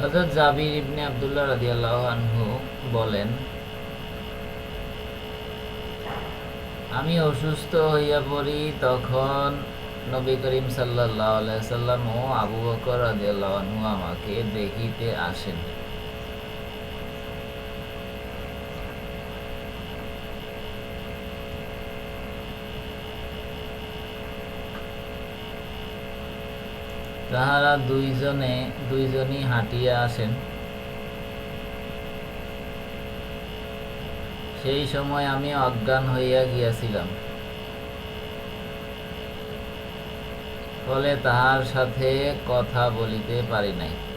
হযরত জাবির ইবনে আব্দুল্লাহ রাদিয়াল্লাহু আনহু বলেন, আমি অসুস্থ হইয়া পড়ি তখন নবী করিম সাল্লাল্লাহু আলাইহি সাল্লাম ও আবু বকর রাদিয়াল্লাহু আনহু আমাকে দেখিতে আসেন। তাহারা দুইজনে, দুইজনই হাঁটিয়া আসেন। সেই সময় আমি অজ্ঞান হইয়া গিয়াছিলাম। ফলে তাহার সাথে কথা বলিতে পারি নাই।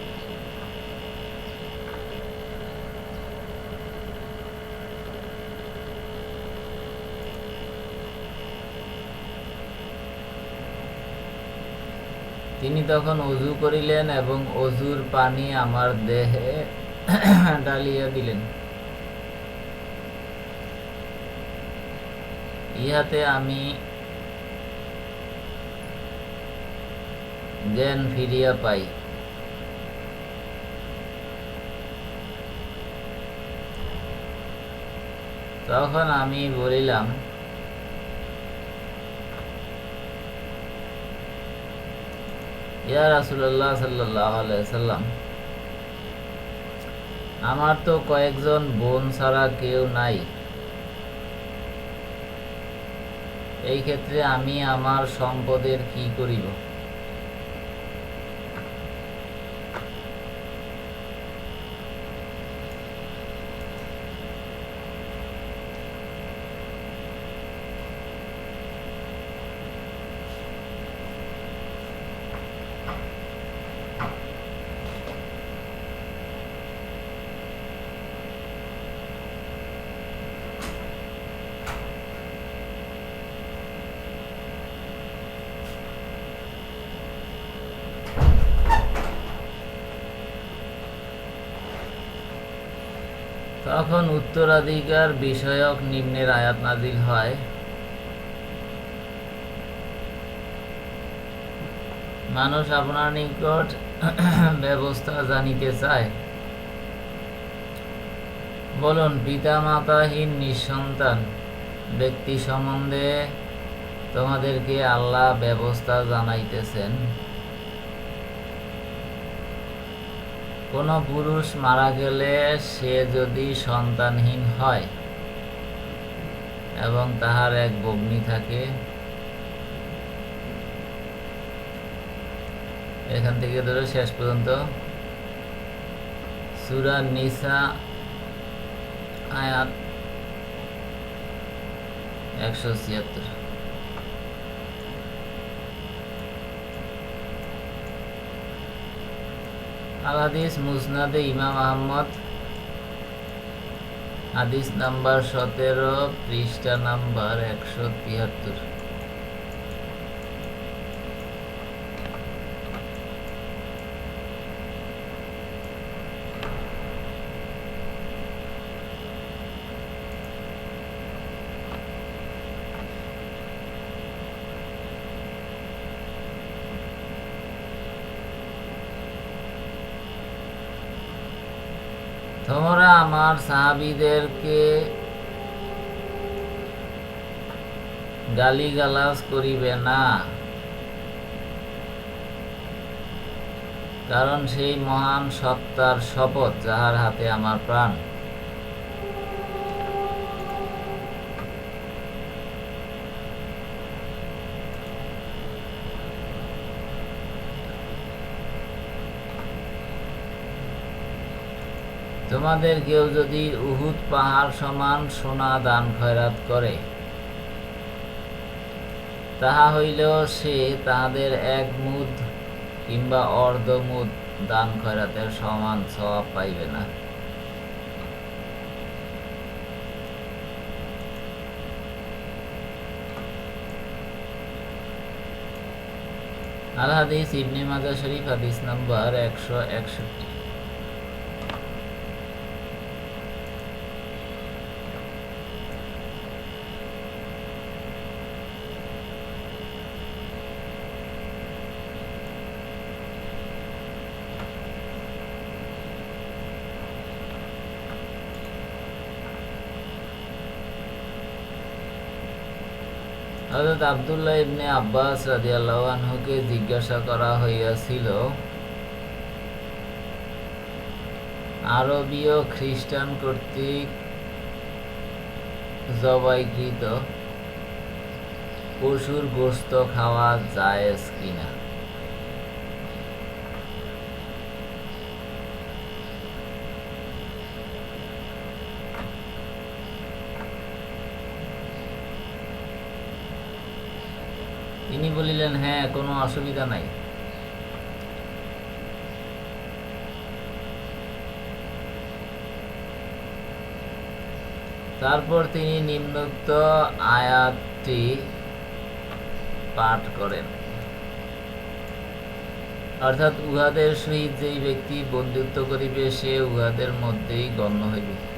তিনি তখন অজু করিলেন এবং অজুর পানি আমার দেহে ডালিয়া দিলেন। ইহাতে আমি জ্ঞান ফিরিয়া পাই। তখন আমি বলিলাম ইয়া রাসুল্লাহ সাল্লাহ সাল্লাম, আমার তো কয়েকজন বোন ছাড়া কেউ নাই। এই ক্ষেত্রে আমি আমার সম্পদের কি করিব? তখন উত্তরাধিকার বিষয়ক নিম্নের আয়াত নাজিল হয়। মানুষ আপনার নিকট ব্যবস্থা জানিতে চায়। বলুন পিতা মাতাহীন নিঃসন্তান ব্যক্তি সম্বন্ধে তোমাদেরকে আল্লাহ ব্যবস্থা জানাইতেছেন। কোনো পুরুষ মারা গেলে সে যদি সন্তানহীন হয় এবং তাহার এক বগ্নি থাকে, এখান থেকে ধরে শেষ পর্যন্ত। সুরা নিসা আয়াত একশো ছিয়াত্তর। আল হাদিস মুসনাদে ইমাম আহমদ। হাদিস নাম্বার সতেরো পৃষ্ঠা নাম্বার একশো তিয়াত্তর। তোমরা আমার সাহাবিদেরকে গালিগালাজ করিবে না। কারণ সেই মহান সত্তার শপথ যাহার হাতে আমার প্রাণ। তোমাদের কেউ যদি উহুদ পাহাড় সমান সোনা দান খয়রাত করে, তাহা হইলেও সে তাহাদের এক মুদ কিংবা অর্ধ মুদ দান খয়রাতের সমান সওয়াব পাইবে না। আল ইবনে মাজা শরীফ হাদিস নাম্বার একশো একষট্টি। হযরত আবদুল্লাহ ইবনে আব্বাস রাদিয়াল্লাহু আনহুকে জিজ্ঞাসা করা হইয়াছিল, আরবীয় খ্রিস্টান কর্তৃক জবাইকৃত পশুর গোস্ত খাওয়া যায় কিনা? তিনি বলিলেন হ্যাঁ কোনো অসুবিধা নাই। তারপর তিনি নিম্নোক্ত আয়াতটি পাঠ করেন। অর্থাৎ উহাদের সহিত যেই ব্যক্তি বন্ধুত্ব করিবে, সে উহাদের মধ্যেই গণ্য হইবে।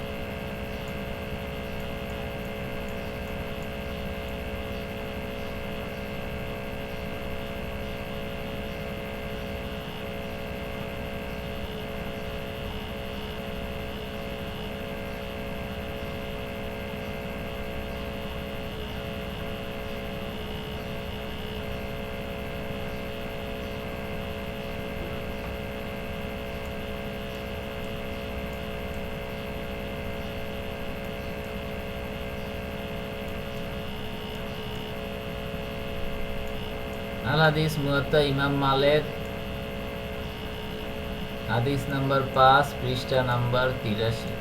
আল হাদিস মুয়াত্তা ইমাম মালের হাদিস নাম্বার পাঁচ পৃষ্ঠা নাম্বার তিরাশি।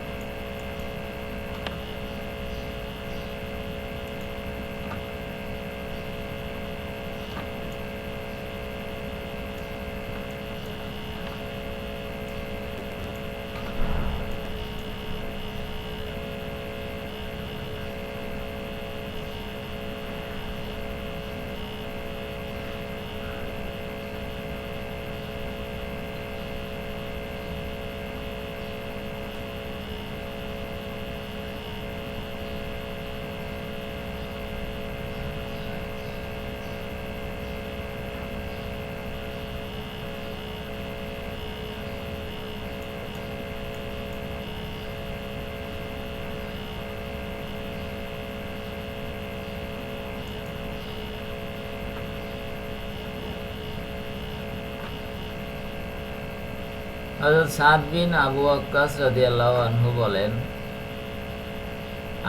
হযরত সাদ বিন আবু আক্কাস রাদিয়াল্লাহু আনহু বলেন,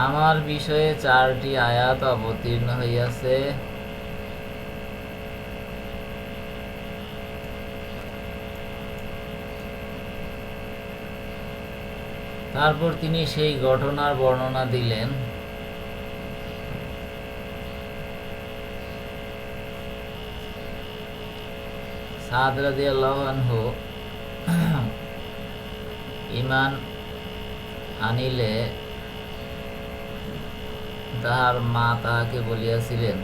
আমার বিষয়ে চারটি আয়াত অবতীর্ণ হইয়াছে। তারপর তিনি সেই ঘটনার বর্ণনা দিলেন। সাদ রাদিয়াল্লাহু আনহু ইমান আনিলে তাহার মা তাহাকে বলিয়াছিলেন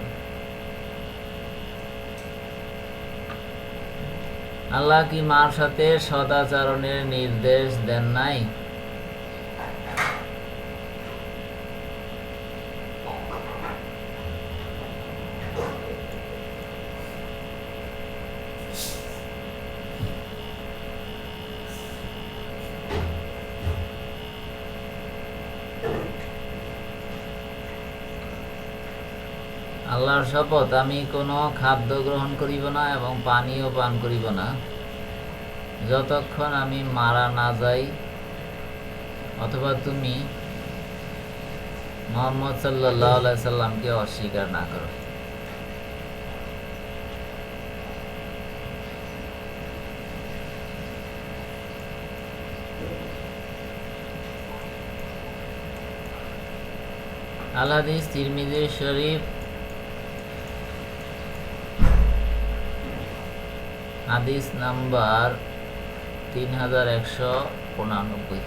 আল্লাহ কি মার সাথে সদাচরণের নির্দেশ দেন নাই? আল্লাহর শপথ, আমি কোনো খাদ্য গ্রহণ করিব না এবং পানীয় পান করিব না। যতক্ষণ আমি মারা না যাই, অথবা তুমি মোহাম্মদ সাল্লাহ সাল্লামকে অস্বীকার না করো। আল হাদিস, তিরমিজি শরীফ হাদিস নাম্বার তিন হাজার একশো উনানব্বই।